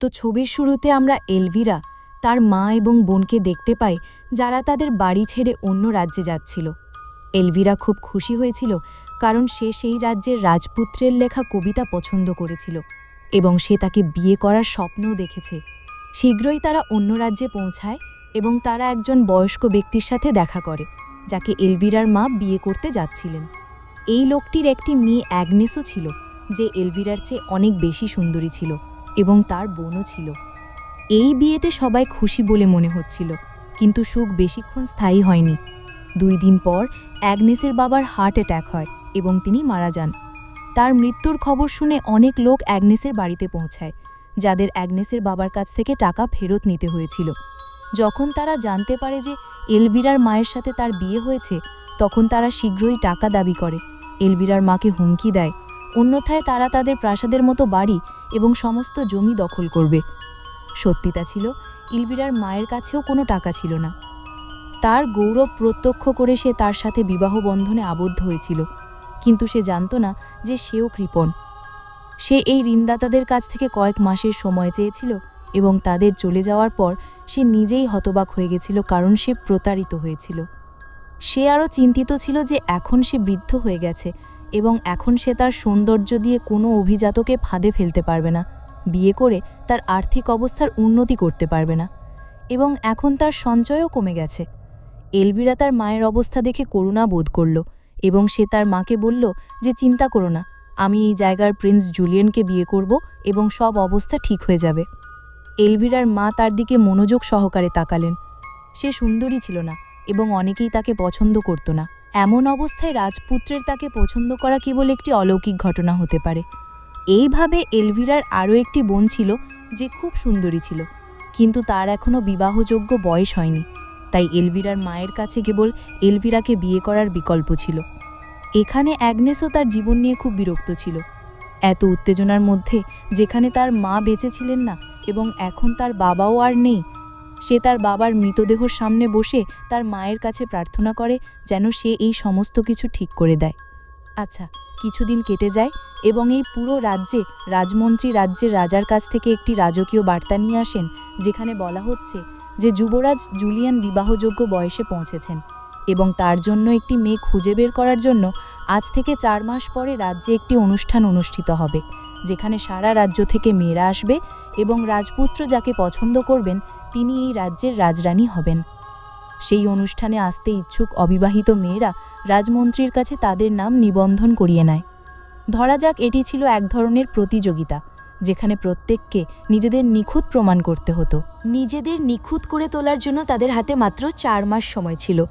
তো ছবির শুরুতে আমরা এলভিরা, তার মা এবং বোনকে দেখতে পাই, যারা তাদের বাড়ি ছেড়ে অন্য রাজ্যে যাচ্ছিল। এলভিরা খুব খুশি হয়েছিল, কারণ সে সেই রাজ্যের রাজপুত্রের লেখা কবিতা পছন্দ করেছিল এবং সে তাকে বিয়ে করার স্বপ্নও দেখেছে। শীঘ্রই তারা অন্য রাজ্যে পৌঁছায় এবং তারা একজন বয়স্ক ব্যক্তির সাথে দেখা করে, যাকে এলভিরার মা বিয়ে করতে যাচ্ছিলেন। এই লোকটির একটি মেয়ে অ্যাগনেসও ছিল, যে এলভিরার চেয়ে অনেক বেশি সুন্দরী ছিল। এবং তার বোনও ছিল। এই বিয়েতে সবাই খুশি বলে মনে হচ্ছিল, কিন্তু সুখ বেশিক্ষণ স্থায়ী হয়নি। দুই দিন পর অ্যাগনেসের বাবার হার্ট অ্যাট্যাক হয় এবং তিনি মারা যান। তার মৃত্যুর খবর শুনে অনেক লোক অ্যাগনেসের বাড়িতে পৌঁছায়, যাদের অ্যাগনেসের বাবার কাছ থেকে টাকা ফেরত নিতে হয়েছিল। যখন তারা জানতে পারে যে এলভিরার মায়ের সাথে তার বিয়ে হয়েছে, তখন তারা শীঘ্রই টাকা দাবি করে। এলভিরার মাকে হুমকি দেয় অন্যথায় তারা তাদের প্রাসাদের মতো বাড়ি এবং সমস্ত জমি দখল করবে। সত্যিটা ছিল, ইলভিরার মায়ের কাছেও কোনো টাকা ছিল না। তার গৌরব প্রত্যক্ষ করে সে তার সাথে বিবাহ বন্ধনে আবদ্ধ হয়েছিল, কিন্তু সে জানত না যে সেও কৃপণ। সে এই ঋণদাতাদের কাছ থেকে কয়েক মাসের সময় চেয়েছিল এবং তাদের চলে যাওয়ার পর সে নিজেই হতবাক হয়ে গেছিল কারণ সে প্রতারিত হয়েছিল। সে আরও চিন্তিত ছিল যে এখন সে বৃদ্ধ হয়ে গেছে এবং এখন সে তার সৌন্দর্য দিয়ে কোনো অভিজাতকে ফাঁদে ফেলতে পারবে না। বিয়ে করে তার আর্থিক অবস্থার উন্নতি করতে পারবে না। এবং এখন তার সঞ্চয়ও কমে গেছে। এলভিরা তার মায়ের অবস্থা দেখে করুণা বোধ করল এবং সে তার মাকে বলল যে, চিন্তা করো না, আমি এই জায়গার প্রিন্স জুলিয়েনকে বিয়ে করব এবং সব অবস্থা ঠিক হয়ে যাবে। এলভিরার মা তার দিকে মনোযোগ সহকারে তাকালেন। সে সুন্দরী ছিল না। এবং অনেকেই তাকে পছন্দ করত না। এমন অবস্থায় রাজপুত্রের তাকে পছন্দ করা কেবল একটি অলৌকিক ঘটনা হতে পারে। এইভাবে এলভিরার আরও একটি বোন ছিল যে খুব সুন্দরী ছিল, কিন্তু তার এখনও বিবাহযোগ্য বয়স হয়নি। তাই এলভিরার মায়ের কাছে কেবল এলভিরাকে বিয়ে করার বিকল্প ছিল। এখানে অ্যাগনেসও তার জীবন নিয়ে খুব বিরক্ত ছিল। এত উত্তেজনার মধ্যে যেখানে তার মা বেঁচে ছিলেন না এবং এখন তার বাবাও আর নেই সে তার বাবার মৃতদেহর সামনে বসে তার মায়ের কাছে প্রার্থনা করে যেন সে এই সমস্ত কিছু ঠিক করে দেয়। আচ্ছা কিছুদিন কেটে যায় এবং এই পুরো রাজ্যে রাজমন্ত্রী রাজ্যের রাজার কাছ থেকে একটি রাজকীয় বার্তা নিয়ে আসেন, যেখানে বলা হচ্ছে যে যুবরাজ জুলিয়ান বিবাহযোগ্য বয়সে পৌঁছেছেন এবং তার জন্য একটি মেয়ে খুঁজে বের করার জন্য আজ থেকে চার মাস পরে রাজ্যে একটি অনুষ্ঠান অনুষ্ঠিত হবে, যেখানে সারা রাজ্য থেকে মেয়েরা আসবে এবং রাজপুত্র যাকে পছন্দ করবেন তিনি এই রাজ্যের রাজরানী হবেন। সেই অনুষ্ঠানে আসতে ইচ্ছুক অবিবাহিত মেয়েরা রাজমন্ত্রীর কাছে তাদের নাম নিবন্ধন করিয়ে নেয়। ধরা যাক এটি ছিল এক ধরনের প্রতিযোগিতা, যেখানে প্রত্যেককে নিজেদের নিখুঁত প্রমাণ করতে হতো। নিজেদের নিখুঁত করে তোলার জন্য তাদের হাতে মাত্র চার মাস সময় ছিল।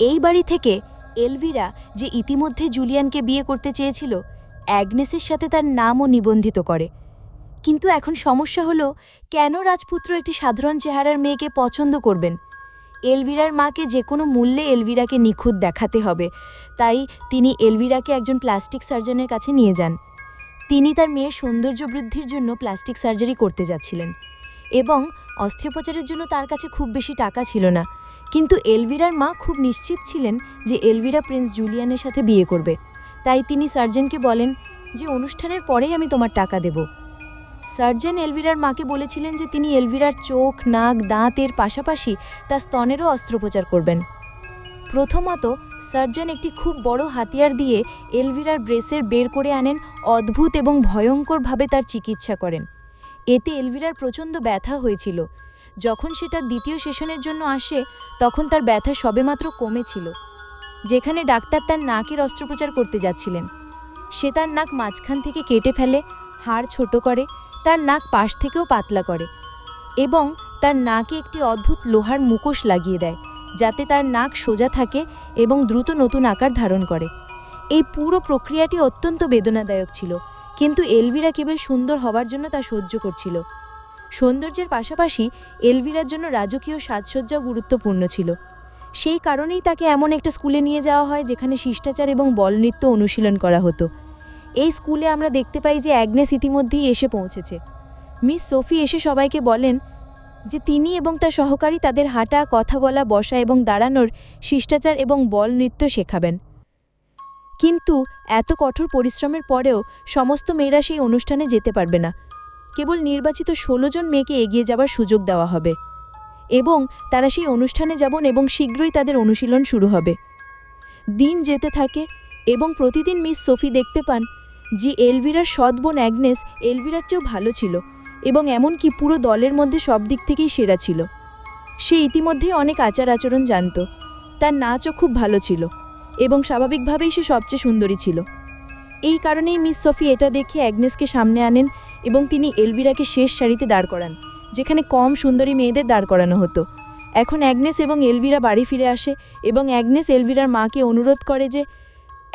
এই বাড়ি থেকে এলভিরা, যে ইতিমধ্যে জুলিয়ানকে বিয়ে করতে চেয়েছিল, অ্যাগনেসের সাথে তার নামও নিবন্ধিত করে। কিন্তু এখন সমস্যা হলো, কেন রাজপুত্র একটি সাধারণ চেহারার মেয়েকে পছন্দ করবেন? এলভিরার মাকে যে কোনো মূল্যে এলভিরাকে নিখুঁত দেখাতে হবে। তাই তিনি এলভিরাকে একজন প্লাস্টিক সার্জনের কাছে নিয়ে যান। তিনি তার মেয়ের সৌন্দর্য বৃদ্ধির জন্য প্লাস্টিক সার্জারি করতে যাচ্ছিলেন এবং অস্ত্রোপচারের জন্য তার কাছে খুব বেশি টাকা ছিল না। কিন্তু এলভিরার মা খুব নিশ্চিত ছিলেন যে এলভিরা প্রিন্স জুলিয়ানের সাথে বিয়ে করবে। তাই তিনি সার্জনকে বলেন যে, অনুষ্ঠানের পরেই আমি তোমার টাকা দেব। সার্জন এলভিরার মাকে বলেছিলেন যে তিনি এলভিরার চোখ, নাক, দাঁতের পাশাপাশি তার স্তনেরও অস্ত্রোপচার করবেন। প্রথমত, সার্জন একটি খুব বড় হাতিয়ার দিয়ে এলভিরার ব্রেসের বের করে আনেন, অদ্ভুত এবং ভয়ঙ্করভাবে তার চিকিৎসা করেন। এতে এলভিরার প্রচণ্ড ব্যথা হয়েছিল। যখন সেটা দ্বিতীয় সেশনের জন্য আসে, তখন তার ব্যথা সবেমাত্র কমেছিল, যেখানে ডাক্তার তার নাকের অস্ত্রোপচার করতে যাচ্ছিলেন। সে তার নাক মাঝখান থেকে কেটে ফেলে, হাড় ছোট করে তার নাক পাশ থেকেও পাতলা করে এবং তার নাকে একটি অদ্ভুত লোহার মুখোশ লাগিয়ে দেয়, যাতে তার নাক সোজা থাকে এবং দ্রুত নতুন আকার ধারণ করে। এই পুরো প্রক্রিয়াটি অত্যন্ত বেদনাদায়ক ছিল, কিন্তু এলভিরা কেবল সুন্দর হবার জন্য তা সহ্য করছিল। সৌন্দর্যের পাশাপাশি এলভিরার জন্য রাজকীয় সাজসজ্জাও গুরুত্বপূর্ণ ছিল। সেই কারণেই তাকে এমন একটা স্কুলে নিয়ে যাওয়া হয়, যেখানে শিষ্টাচার এবং বল নৃত্য অনুশীলন করা হতো। এই স্কুলে আমরা দেখতে পাই যে অ্যাগনেস ইতিমধ্যেই এসে পৌঁছেছে। মিস সোফি এসে সবাইকে বলেন যে তিনি এবং তার সহকারী তাদের হাঁটা, কথা বলা, বসা এবং দাঁড়ানোর শিষ্টাচার এবং বল নৃত্য শেখাবেন। কিন্তু এত কঠোর পরিশ্রমের পরেও সমস্ত মেয়েরা সেই অনুষ্ঠানে যেতে পারবে না। কেবল নির্বাচিত ষোলো জন মেয়েকে এগিয়ে যাবার সুযোগ দেওয়া হবে এবং তারা সেই অনুষ্ঠানে যাবেন এবং শীঘ্রই তাদের অনুশীলন শুরু হবে। দিন যেতে থাকে এবং প্রতিদিন মিস সোফি দেখতে পান যে এলভিরার সৎ বোন অ্যাগনেস এলভিরার চেয়েও ভালো ছিল এবং এমনকি পুরো দলের মধ্যে সব দিক থেকেই সেরা ছিল। সে ইতিমধ্যেই অনেক আচার আচরণ জানত। তার নাচও খুব ভালো ছিল এবং স্বাভাবিকভাবেই সে সবচেয়ে সুন্দরী ছিল। এই কারণেই মিস সফি এটা দেখে অ্যাগনেসকে সামনে আনেন এবং তিনি এলভিরাকে শেষ সারিতে দাঁড় করান, যেখানে কম সুন্দরী মেয়েদের দাঁড় করানো হতো। এখন অ্যাগনেস এবং এলভিরা বাড়ি ফিরে আসে এবং অ্যাগনেস এলভিরার মাকে অনুরোধ করে যে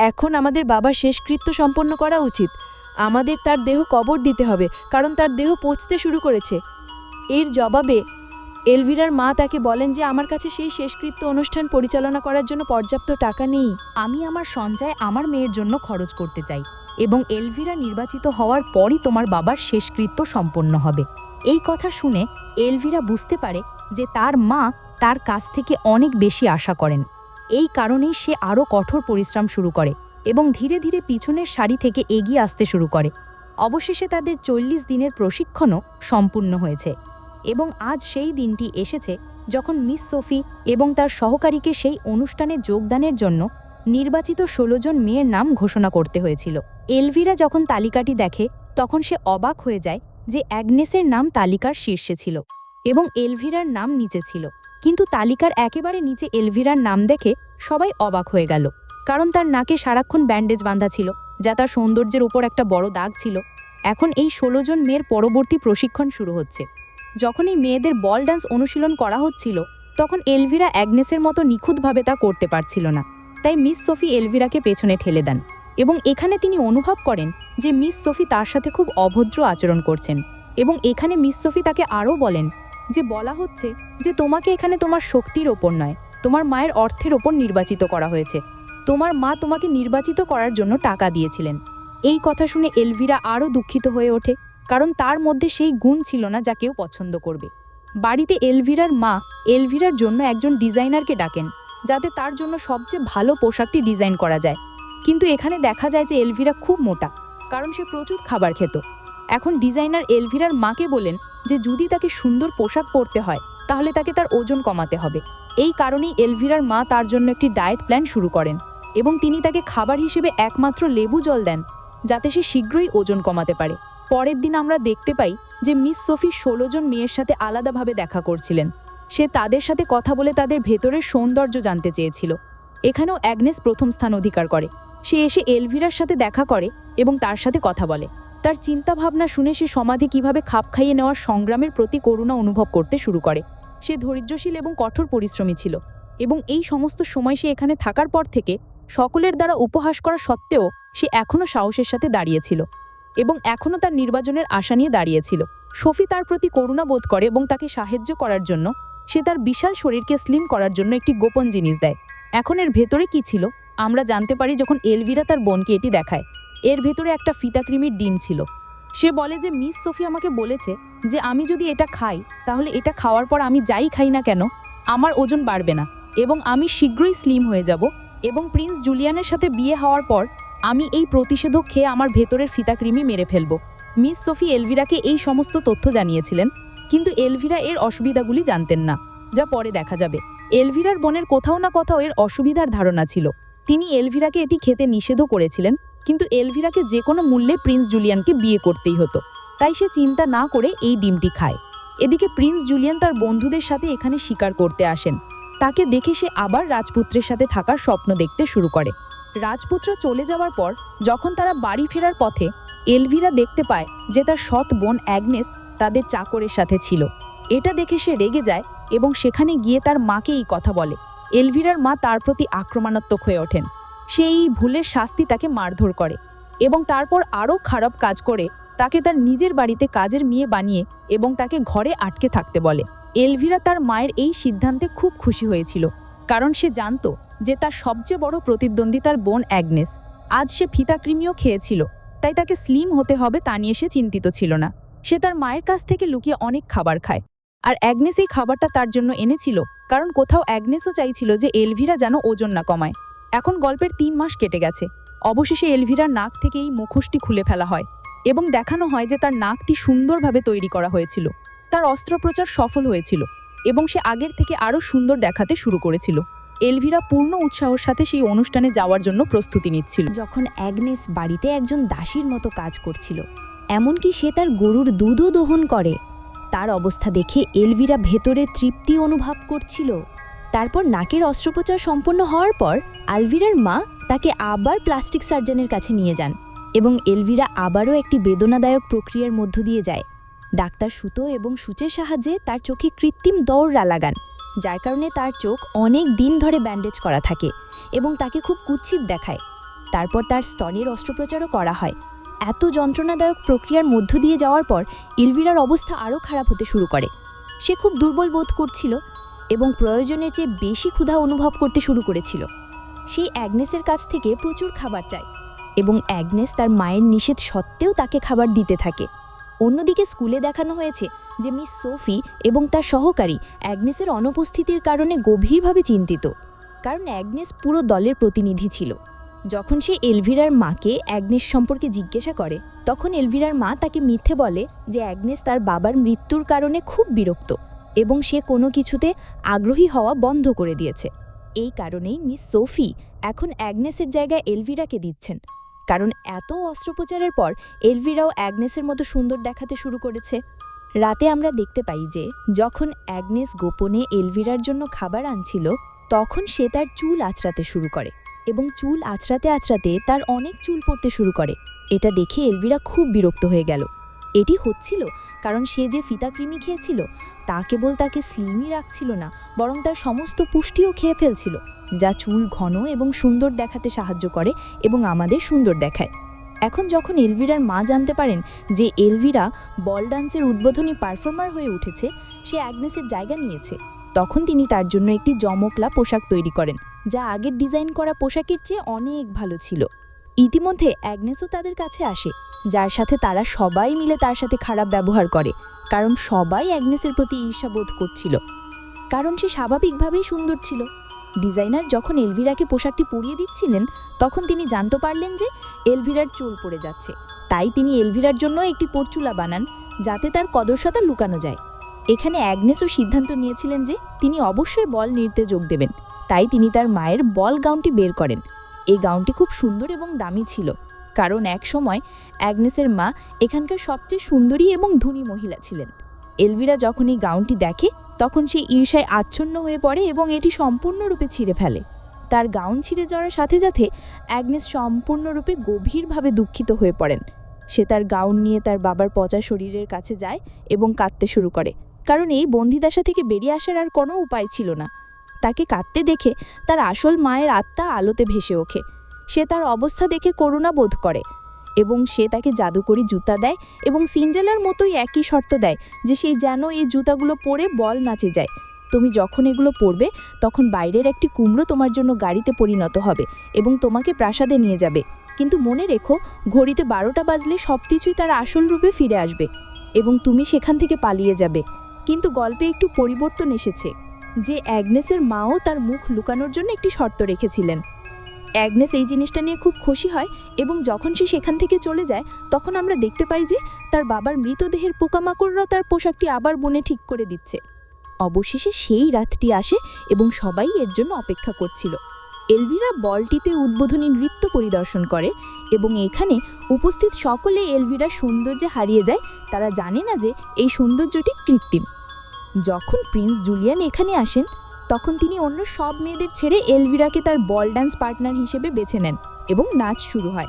এখন আমাদের বাবার শেষকৃত্য সম্পন্ন করা উচিত। আমাদের তার দেহ কবর দিতে হবে, কারণ তার দেহ পচতে শুরু করেছে। এর জবাবে এলভিরার মা তাকে বলেন যে, আমার কাছে সেই শেষকৃত্য অনুষ্ঠান পরিচালনা করার জন্য পর্যাপ্ত টাকা নেই। আমি আমার সঞ্চয় আমার মেয়ের জন্য খরচ করতে চাই এবং এলভিরা নির্বাচিত হওয়ার পরই তোমার বাবার শেষকৃত্য সম্পন্ন হবে। এই কথা শুনে এলভিরা বুঝতে পারে যে তার মা তার কাছ থেকে অনেক বেশি আশা করেন। এই কারণেই সে আরও কঠোর পরিশ্রম শুরু করে এবং ধীরে ধীরে পিছনের সারি থেকে এগিয়ে আসতে শুরু করে। অবশেষে তাদের চল্লিশ দিনের প্রশিক্ষণও সম্পূর্ণ হয়েছে এবং আজ সেই দিনটি এসেছে যখন মিস সোফি এবং তার সহকারীকে সেই অনুষ্ঠানে যোগদানের জন্য নির্বাচিত ষোলো জন মেয়ের নাম ঘোষণা করতে হয়েছিল। এলভিরা যখন তালিকাটি দেখে, তখন সে অবাক হয়ে যায় যে অ্যাগনেসের নাম তালিকার শীর্ষে ছিল এবং এলভিরার নাম নিচে ছিল। কিন্তু তালিকার একেবারে নিচে এলভিরার নাম দেখে সবাই অবাক হয়ে গেল। কারণ তার নাকে সারাক্ষণ ব্যান্ডেজ বাঁধা ছিল, যা তার সৌন্দর্যের উপর একটা বড় দাগ ছিল। এখন এই ষোলো জন মেয়ের পরবর্তী প্রশিক্ষণ শুরু হচ্ছে। যখন এই মেয়েদের বল ডান্স অনুশীলন করা হচ্ছিল, তখন এলভিরা অ্যাগনেসের মতো নিখুঁতভাবে তা করতে পারছিল না। তাই মিস সোফি এলভিরাকে পেছনে ঠেলে দেন এবং এখানে তিনি অনুভব করেন যে মিস সোফি তার সাথে খুব অভদ্র আচরণ করছেন এবং এখানে মিস সোফি তাকে আরও বলেন যে বলা হচ্ছে যে তোমাকে এখানে তোমার শক্তির ওপর নয়, তোমার মায়ের অর্থের ওপর নির্বাচিত করা হয়েছে। তোমার মা তোমাকে নির্বাচিত করার জন্য টাকা দিয়েছিলেন। এই কথা শুনে এলভিরা আরও দুঃখিত হয়ে ওঠে, কারণ তার মধ্যে সেই গুণ ছিল না যা কেউ পছন্দ করবে। বাড়িতে এলভিরার মা এলভিরার জন্য একজন ডিজাইনারকে ডাকেন, যাতে তার জন্য সবচেয়ে ভালো পোশাকটি ডিজাইন করা যায়। কিন্তু এখানে দেখা যায় যে এলভিরা খুব মোটা, কারণ সে প্রচুর খাবার খেত। এখন ডিজাইনার এলভিরার মাকে বলেন যে যদি তাকে সুন্দর পোশাক পরতে হয়, তাহলে তাকে তার ওজন কমাতে হবে। এই কারণেই এলভিরার মা তার জন্য একটি ডায়েট প্ল্যান শুরু করেন এবং তিনি তাকে খাবার হিসেবে একমাত্র লেবু জল দেন, যাতে সে শীঘ্রই ওজন কমাতে পারে। পরের দিন আমরা দেখতে পাই যে মিস সোফি ষোলো জন মেয়ের সাথে আলাদাভাবে দেখা করছিলেন। সে তাদের সাথে কথা বলে তাদের ভেতরের সৌন্দর্য জানতে চেয়েছিল। এখানেও অ্যাগনেস প্রথম স্থান অধিকার করে। সে এসে এলভিরার সাথে দেখা করে এবং তার সাথে কথা বলে। তার চিন্তাভাবনা শুনে সে সমাধি কীভাবে খাপ খাইয়ে নেওয়ার সংগ্রামের প্রতি করুণা অনুভব করতে শুরু করে। সে ধৈর্যশীল এবং কঠোর পরিশ্রমী ছিল এবং এই সমস্ত সময় সে এখানে থাকার পর থেকে সকলের দ্বারা উপহাস করা সত্ত্বেও সে এখনও সাহসের সাথে দাঁড়িয়েছিল এবং এখনও তার নির্বাচনের আশা নিয়ে দাঁড়িয়েছিল। শফি তার প্রতি করুণা বোধ করে এবং তাকে সাহায্য করার জন্য সে তার বিশাল শরীরকে স্লিম করার জন্য একটি গোপন জিনিস দেয়। এখন এর ভেতরে কি ছিল আমরা জানতে পারি যখন এলভিরা তার বোনকে এটি দেখায়। এর ভেতরে একটা ফিতাকৃমির ডিম ছিল। সে বলে যে, মিস সোফি আমাকে বলেছে যে, আমি যদি এটা খাই, তাহলে এটা খাওয়ার পর আমি যাই খাই না কেন, আমার ওজন বাড়বে না এবং আমি শীঘ্রই স্লিম হয়ে যাব এবং প্রিন্স জুলিয়ানের সাথে বিয়ে হওয়ার পর আমি এই প্রতিষেধক খেয়ে আমার ভেতরের ফিতাকৃমি মেরে ফেলব। মিস সোফি এলভিরাকে এই সমস্ত তথ্য জানিয়েছিলেন, কিন্তু এলভিরা এর অসুবিধাগুলি জানতেন না, যা পরে দেখা যাবে। এলভিরার বোনের কোথাও না কোথাও এর অসুবিধার ধারণা ছিল। তিনি এলভিরাকে এটি খেতে নিষেধও করেছিলেন কিন্তু এলভিরাকে যে কোনো মূল্যে প্রিন্স জুলিয়ানকে বিয়ে করতেই হতো। তাই সে চিন্তা না করে এই ডিমটি খায়। এদিকে প্রিন্স জুলিয়ান তার বন্ধুদের সাথে এখানে শিকার করতে আসেন। তাকে দেখে সে আবার রাজপুত্রের সাথে থাকার স্বপ্ন দেখতে শুরু করে। রাজপুত্র চলে যাওয়ার পর যখন তারা বাড়ি ফেরার পথে, এলভিরা দেখতে পায় যে তার সৎ বোন অ্যাগনেস তাদের চাকরের সাথে ছিল। এটা দেখে সে রেগে যায় এবং সেখানে গিয়ে তার মাকে এই কথা বলে। এলভিরার মা তার প্রতি আক্রমণাত্মক হয়ে ওঠেন। সে এই ভুলের শাস্তি তাকে মারধর করে এবং তারপর আরও খারাপ কাজ করে তাকে তার নিজের বাড়িতে কাজের মেয়ে বানিয়ে এবং তাকে ঘরে আটকে থাকতে বলে। এলভিরা তার মায়ের এই সিদ্ধান্তে খুব খুশি হয়েছিল, কারণ সে জানত যে তার সবচেয়ে বড় প্রতিদ্বন্দ্বী তার বোন অ্যাগনেস। আজ সে ফিতাকৃমিও খেয়েছিল, তাই তাকে স্লিম হতে হবে তা নিয়ে সে চিন্তিত ছিল না। সে তার মায়ের কাছ থেকে লুকিয়ে অনেক খাবার খায়, আর অ্যাগনেস এই খাবারটা তার জন্য এনেছিল, কারণ কোথাও অ্যাগনেসও চাইছিল যে এলভিরা যেন ওজন না কমায়। এখন গল্পের তিন মাস কেটে গেছে। অবশেষে এলভিরার নাক থেকে এই মুখোশটি খুলে ফেলা হয় এবং দেখানো হয় যে তার নাকটি সুন্দরভাবে তৈরি করা হয়েছিল। তার অস্ত্রোপচার সফল হয়েছিল এবং সে আগের থেকে আরও সুন্দর দেখাতে শুরু করেছিল। এলভিরা পূর্ণ উৎসাহের সাথে সেই অনুষ্ঠানে যাওয়ার জন্য প্রস্তুতি নিচ্ছিল। যখন অ্যাগনেস বাড়িতে একজন দাসীর মতো কাজ করছিল, এমনকি সে তার গরুর দুধও দহন করে, তার অবস্থা দেখে এলভিরা ভেতরে তৃপ্তি অনুভব করছিল। তারপর নাকের অস্ত্রোপচার সম্পন্ন হওয়ার পর আলভিরার মা তাকে আবার প্লাস্টিক সার্জনের কাছে নিয়ে যান এবং এলভিরা আবারও একটি বেদনাদায়ক প্রক্রিয়ার মধ্য দিয়ে যায়। ডাক্তার সুতো এবং সূচের সাহায্যে তার চোখে কৃত্রিম দৌড়া লাগান, যার কারণে তার চোখ অনেক দিন ধরে ব্যান্ডেজ করা থাকে এবং তাকে খুব কুৎসিত দেখায়। তারপর তার স্তনের অস্ত্রোপচারও করা হয়। এত যন্ত্রণাদায়ক প্রক্রিয়ার মধ্য দিয়ে যাওয়ার পর ইলভিরার অবস্থা আরও খারাপ হতে শুরু করে। সে খুব দুর্বল বোধ করছিল এবং প্রয়োজনের চেয়ে বেশি ক্ষুধা অনুভব করতে শুরু করেছিল। সেই অ্যাগনেসের কাছ থেকে প্রচুর খাবার চায় এবং অ্যাগনেস তার মায়ের নিষেধ সত্ত্বেও তাকে খাবার দিতে থাকে। অন্যদিকে স্কুলে দেখানো হয়েছে যে মিস সোফি এবং তার সহকারী অ্যাগনেসের অনুপস্থিতির কারণে গভীরভাবে চিন্তিত, কারণ অ্যাগনেস পুরো দলের প্রতিনিধি ছিল। যখন সে এলভিরার মাকে অ্যাগনেস সম্পর্কে জিজ্ঞাসা করে, তখন এলভিরার মা তাকে মিথ্যে বলে যে অ্যাগনেস তার বাবার মৃত্যুর কারণে খুব বিরক্ত। এবং সে কোনো কিছুতে আগ্রহী হওয়া বন্ধ করে দিয়েছে। এই কারণেই মিস সোফি এখন অ্যাগনেসের জায়গায় এলভিরাকে দিচ্ছেন। কারণ এত অস্ত্রোপচারের পর এলভিরাও অ্যাগনেসের মতো সুন্দর দেখাতে শুরু করেছে। রাতে আমরা দেখতে পাই যে, যখন অ্যাগনেস গোপনে এলভিরার জন্য খাবার আনছিল, তখন সে তার চুল আঁচড়াতে শুরু করে এবং চুল আঁচড়াতে আঁচড়াতে তার অনেক চুল পড়তে শুরু করে। এটা দেখে এলভিরা খুব বিরক্ত হয়ে গেল। এটি হচ্ছিল কারণ সে যে ফিতাকৃমি খেয়েছিল, তা কেবল তাকে স্লিমই রাখছিল না, বরং তার সমস্ত পুষ্টিও খেয়ে ফেলছিল, যা চুল ঘন এবং সুন্দর দেখাতে সাহায্য করে এবং আমাদের সুন্দর দেখায়। এখন যখন এলভিরার মা জানতে পারেন যে এলভিরা বল ডান্সের উদ্বোধনী পারফর্মার হয়ে উঠেছে, সে অ্যাগনেসের জায়গা নিয়েছে। তখন তিনি তার জন্য একটি জমকলা পোশাক তৈরি করেন, যা আগের ডিজাইন করা পোশাকের চেয়ে অনেক ভালো ছিল। ইতিমধ্যে অ্যাগনেসও তাদের কাছে আসে। যার সাথে তারা সবাই মিলে তার সাথে খারাপ ব্যবহার করে, কারণ সবাই অ্যাগনেসের প্রতি ঈর্ষা বোধ করছিল। কারণ সে স্বাভাবিকভাবেই সুন্দর ছিল। ডিজাইনার যখন এলভিরাকে পোশাকটি পরিয়ে দিচ্ছিলেন, তখন তিনি জানতে পারলেন যে এলভিরার চুল পড়ে যাচ্ছে। তাই তিনি এলভিরার জন্য একটি পরচুলা বানান, যাতে তার কদর্শতা লুকানো যায়। এখানে অ্যাগনেসও সিদ্ধান্ত নিয়েছিলেন যে তিনি অবশ্যই বল নৃত্যে যোগ দেবেন। তাই তিনি তার মায়ের বল গাউনটি বের করেন। এই গাউনটি খুব সুন্দর এবং দামি ছিল। কারণ এক সময় অ্যাগনেসের মা এখানকার সবচেয়ে সুন্দরী এবং ধনী মহিলা ছিলেন। এলভিরা যখন এই গাউনটি দেখে, তখন সে ঈর্ষায় আচ্ছন্ন হয়ে পড়ে এবং এটি সম্পূর্ণরূপে ছিঁড়ে ফেলে। তার গাউন ছিঁড়ে যাওয়ার সাথে সাথে অ্যাগনেস সম্পূর্ণরূপে গভীরভাবে দুঃখিত হয়ে পড়েন। সে তার গাউন নিয়ে তার বাবার পচা শরীরের কাছে যায় এবং কাঁদতে শুরু করে। কারণ এই বন্দিদাসা থেকে বেরিয়ে আসার আর কোনো উপায় ছিল না। তাকে কাঁদতে দেখে তার আসল মায়ের আত্মা আলোতে ভেসে ওঠে। সে তার অবস্থা দেখে করুণা বোধ করে এবং সে তাকে জাদুকরি জুতা দেয় এবং সিনজেলার মতোই একই শর্ত দেয় যে সেই যেন এই জুতাগুলো পরে বল নাচে যায়। তুমি যখন এগুলো পরবে, তখন বাইরের একটি কুমড়ো তোমার জন্য গাড়িতে পরিণত হবে এবং তোমাকে প্রাসাদে নিয়ে যাবে। কিন্তু মনে রেখো, ঘড়িতে বারোটা বাজলে সব কিছুই তার আসল রূপে ফিরে আসবে এবং তুমি সেখান থেকে পালিয়ে যাবে। কিন্তু গল্পে একটু পরিবর্তন এসেছে যে অ্যাগনেসের মাও তার মুখ লুকানোর জন্য একটি শর্ত রেখেছিলেন। অ্যাগনেস এই জিনিসটা নিয়ে খুব খুশি হয় এবং যখন সে সেখান থেকে চলে যায়, তখন আমরা দেখতে পাই যে তার বাবার মৃতদেহের পোকামাকড়রাও তার পোশাকটি আবার বনে ঠিক করে দিচ্ছে। অবশেষে সেই রাতটি আসে এবং সবাই এর জন্য অপেক্ষা করছিল। এলভিরা বলটিতে উদ্বোধনী নৃত্য পরিদর্শন করে এবং এখানে উপস্থিত সকলে এলভিরার সৌন্দর্যে হারিয়ে যায়। তারা জানে না যে এই সৌন্দর্যটি কৃত্রিম। যখন প্রিন্স জুলিয়ান এখানে আসেন তখন তিনি অন্য সব মেয়েদের ছেড়ে এলভিরাকে তার বল ডান্স পার্টনার হিসেবে বেছে নেন এবং নাচ শুরু হয়।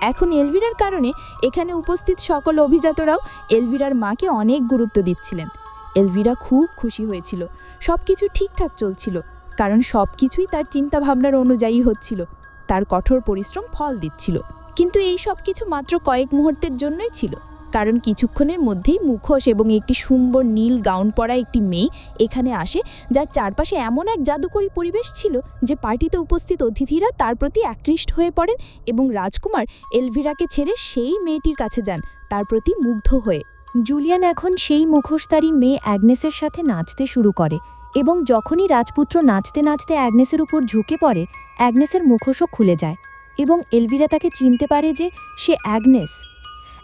এখন এলভিরার কারণে এখানে উপস্থিত সকল অভিজাতরাও এলভিরার মাকে অনেক গুরুত্ব দিচ্ছিলেন। এলভিরা খুব খুশি হয়েছিল। সব কিছু ঠিকঠাক চলছিল, কারণ সব কিছুই তার চিন্তাভাবনার অনুযায়ী হচ্ছিল। তার কঠোর পরিশ্রম ফল দিচ্ছিল। কিন্তু এই সব কিছু মাত্র কয়েক মুহূর্তের জন্যই ছিল। কারণ কিছুক্ষণের মধ্যেই মুখোশ এবং একটি সুন্দর নীল গাউন পরা একটি মেয়ে এখানে আসে, যার চারপাশে এমন এক জাদুকরী পরিবেশ ছিল যে পার্টিতে উপস্থিত অতিথিরা তার প্রতি আকৃষ্ট হয়ে পড়েন এবং রাজকুমার এলভিরাকে ছেড়ে সেই মেয়েটির কাছে যান, তার প্রতি মুগ্ধ হয়ে। জুলিয়ান এখন সেই মুখোশধারী মেয়ে অ্যাগনেসের সাথে নাচতে শুরু করে এবং যখনই রাজপুত্র নাচতে নাচতে অ্যাগনেসের উপর ঝুঁকে পড়ে, অ্যাগনেসের মুখোশও খুলে যায় এবং এলভিরা তাকে চিনতে পারে যে সে অ্যাগনেস।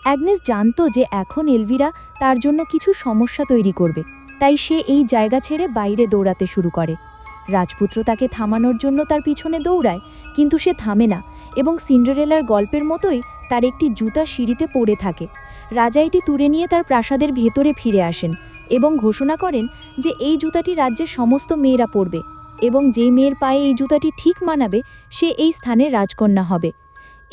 অ্যাগনেস জানতো যে এখন এলভিরা তার জন্য কিছু সমস্যা তৈরি করবে, তাই সে এই জায়গা ছেড়ে বাইরে দৌড়াতে শুরু করে। রাজপুত্র তাকে থামানোর জন্য তার পিছনে দৌড়ায়, কিন্তু সে থামে না এবং সিন্ডারেলার গল্পের মতোই তার একটি জুতা সিঁড়িতে পড়ে থাকে। রাজা এটি তুলে নিয়ে তার প্রাসাদের ভেতরে ফিরে আসেন এবং ঘোষণা করেন যে এই জুতাটি রাজ্যের সমস্ত মেয়েরা পরবে এবং যে মেয়ের পায়ে এই জুতাটি ঠিক মানাবে, সে এই স্থানে রাজকন্যা হবে।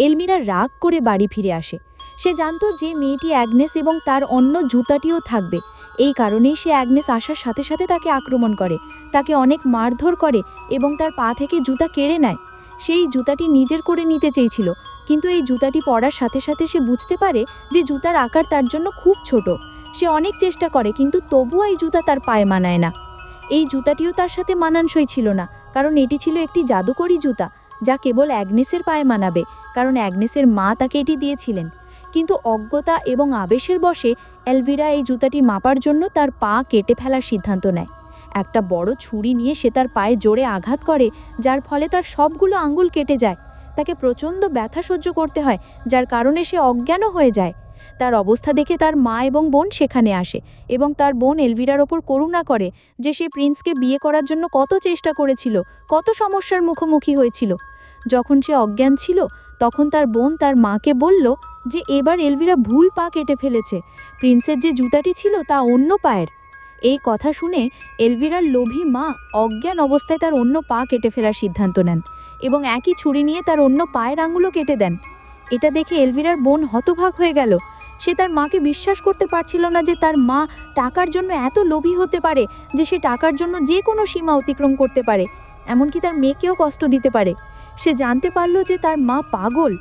এলমিরা রাগ করে বাড়ি ফিরে আসে। সে জানতো যে মেয়েটি অ্যাগনেস এবং তার অন্য জুতাটিও থাকবে। এই কারণেই সে অ্যাগনেস আসার সাথে সাথে তাকে আক্রমণ করে। তাকে অনেক মারধর করে এবং তার পা থেকে জুতা কেড়ে নেয়। সেই জুতাটি নিজের করে নিতে চেয়েছিল, কিন্তু এই জুতাটি পরার সাথে সাথে সে বুঝতে পারে যে জুতার আকার তার জন্য খুব ছোট। সে অনেক চেষ্টা করে, কিন্তু তবুও এই জুতা তার পায়ে মানায় না। এই জুতাটিও তার সাথে মানানসই ছিল না, কারণ এটি ছিল একটি জাদুকরী জুতা। যা কেবল অ্যাগনেসের পায়ে মানাবে, কারণ অ্যাগনেসের মা তাকে এটি দিয়েছিলেন। কিন্তু অজ্ঞতা এবং আবেশের বসে অ্যালভিরা এই জুতাটি মাপার জন্য তার পা কেটে ফেলার সিদ্ধান্ত নেয়। একটা বড় ছুরি নিয়ে সে তার পায়ে জোরে আঘাত করে, যার ফলে তার সবগুলো আঙ্গুল কেটে যায়। তাকে প্রচণ্ড ব্যথা সহ্য করতে হয়, যার কারণে সে অজ্ঞানও হয়ে যায়। তার অবস্থা দেখে তার মা এবং বোন সেখানে আসে এবং তার বোন এলভিরার ওপর করুণা করে যে সে প্রিন্সকে বিয়ে করার জন্য কত চেষ্টা করেছিল, কত সমস্যার মুখোমুখি হয়েছিল। যখন সে অজ্ঞান ছিল, তখন তার বোন তার মাকে বলল যে এবার এলভিরা ভুল পা কেটে ফেলেছে, প্রিন্সের যে জুতাটি ছিল তা অন্য পায়ের। এই কথা শুনে এলভিরার লোভী মা অজ্ঞান অবস্থায় তার অন্য পা কেটে ফেলার সিদ্ধান্ত নেন এবং একই ছুরি নিয়ে তার অন্য পায়ের আঙুলও কেটে দেন। এটা দেখে এলভিরার বোন হতভাগ হয়ে গেল। সে তার মাকে বিশ্বাস করতে পারছিল না যে তার মা টাকার জন্য এত লোভী হতে পারে, যে সে টাকার জন্য যে কোনো সীমা অতিক্রম করতে পারে। এমনকি তার মেয়েকেও কষ্ট দিতে পারে। সে জানতে পারল যে তার মা পাগল।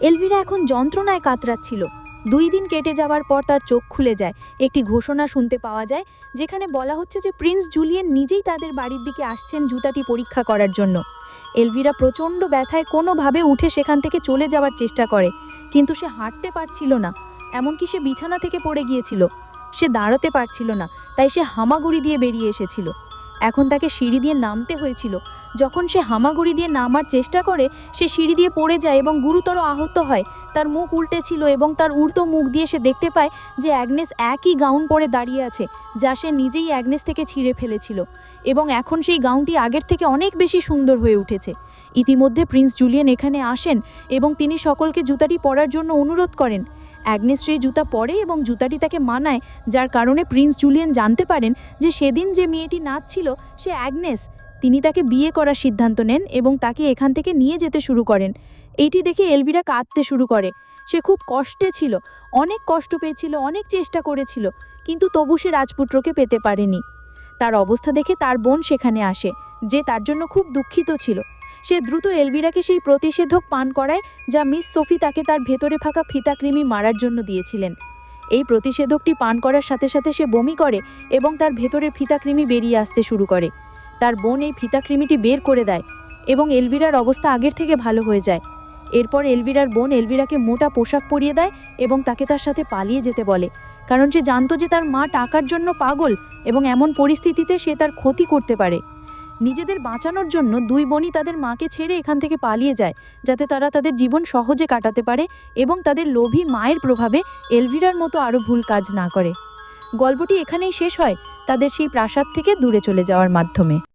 এলভিরা এখন যন্ত্রণায় কাতরাচ্ছিল। দুই দিন কেটে যাওয়ার পর তার চোখ খুলে যায়। একটি ঘোষণা শুনতে পাওয়া যায়, যেখানে বলা হচ্ছে যে প্রিন্স জুলিয়েন নিজেই তাদের বাড়ির দিকে আসছেন জুতাটি পরীক্ষা করার জন্য। এলভিরা প্রচণ্ড ব্যথায় কোনোভাবে উঠে সেখান থেকে চলে যাওয়ার চেষ্টা করে, কিন্তু সে হাঁটতে পারছিল না। এমনকি সে বিছানা থেকে পড়ে গিয়েছিল। সে দাঁড়াতে পারছিল না, তাই সে হামাগুড়ি দিয়ে বেরিয়ে এসেছিল। এখন তাকে সিঁড়ি দিয়ে নামতে হয়েছিল। যখন সে হামাগুড়ি দিয়ে নামার চেষ্টা করে, সে সিঁড়ি দিয়ে পড়ে যায় এবং গুরুতর আহত হয়। তার মুখ উল্টে ছিল এবং তার উল্টো মুখ দিয়ে সে দেখতে পায় যে অ্যাগনেস একই গাউন পরে দাঁড়িয়ে আছে, যা সে নিজেই অ্যাগনেস থেকে ছিঁড়ে ফেলেছিল। এবং এখন সেই গাউনটি আগের থেকে অনেক বেশি সুন্দর হয়ে উঠেছে। ইতিমধ্যে প্রিন্স জুলিয়ান এখানে আসেন এবং তিনি সকলকে জুতাটি পরার জন্য অনুরোধ করেন। অ্যাগনেস সেই জুতা পরে এবং জুতাটি তাকে মানায়, যার কারণে প্রিন্স জুলিয়ান জানতে পারেন যে সেদিন যে মেয়েটি নাচছিল, সে অ্যাগনেস। তিনি তাকে বিয়ে করার সিদ্ধান্ত নেন এবং তাকে এখান থেকে নিয়ে যেতে শুরু করেন। এইটি দেখে এলভিরা কাঁদতে শুরু করে। সে খুব কষ্টে ছিল, অনেক কষ্ট পেয়েছিল, অনেক চেষ্টা করেছিল, কিন্তু তবু সে রাজপুত্রকে পেতে পারেনি। তার অবস্থা দেখে তার বোন সেখানে আসে, যে তার জন্য খুব দুঃখিত ছিল। সে দ্রুত এলভিরাকে সেই প্রতিষেধক পান করায়, যা মিস সোফি তাকে তার ভেতরে থাকা ফিতাকৃমি মারার জন্য দিয়েছিলেন। এই প্রতিষেধকটি পান করার সাথে সাথে সে বমি করে এবং তার ভেতরের ফিতাকৃমি বেরিয়ে আসতে শুরু করে। তার বোন এই ফিতাকৃমিটি বের করে দেয় এবং এলভিরার অবস্থা আগের থেকে ভালো হয়ে যায়। এরপর এলভিরার বোন এলভিরাকে মোটা পোশাক পরিয়ে দেয় এবং তাকে তার সাথে পালিয়ে যেতে বলে। কারণ সে জানতো যে তার মা টাকার জন্য পাগল এবং এমন পরিস্থিতিতে সে তার ক্ষতি করতে পারে। নিজেদের বাঁচানোর জন্য দুই বোনই তাদের মাকে ছেড়ে এখান থেকে পালিয়ে যায়, যাতে তারা তাদের জীবন সহজে কাটাতে পারে এবং তাদের লোভী মায়ের প্রভাবে এলভিরার মতো আরও ভুল কাজ না করে। গল্পটি এখানেই শেষ হয়। তাদের সেই প্রাসাদ থেকে দূরে চলে যাওয়ার মাধ্যমে।